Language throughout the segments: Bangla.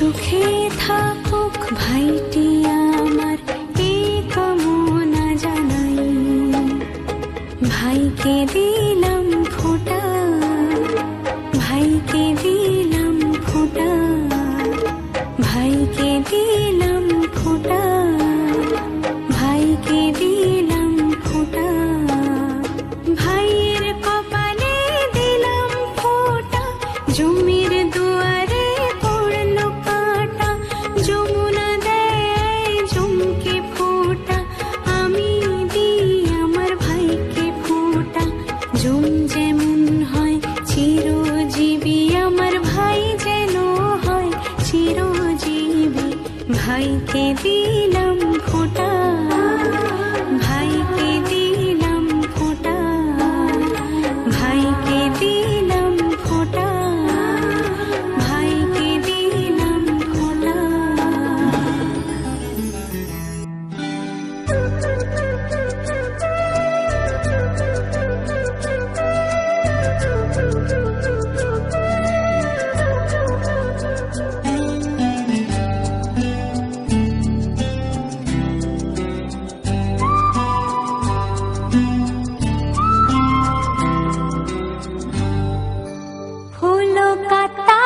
সুখে থাকুক ভাইটি আমার এই কামনা জানাই। ভাইকে দিলাম ফোঁটা, ভাইকে দিলাম ফোঁটা, ভাইকে দিলাম ফোঁটা। মাইকে দিল হলো কাতা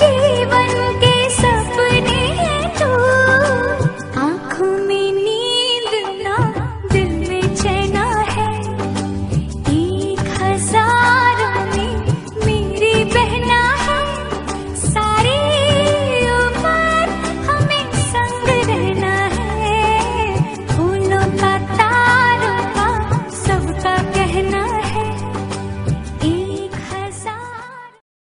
जीवन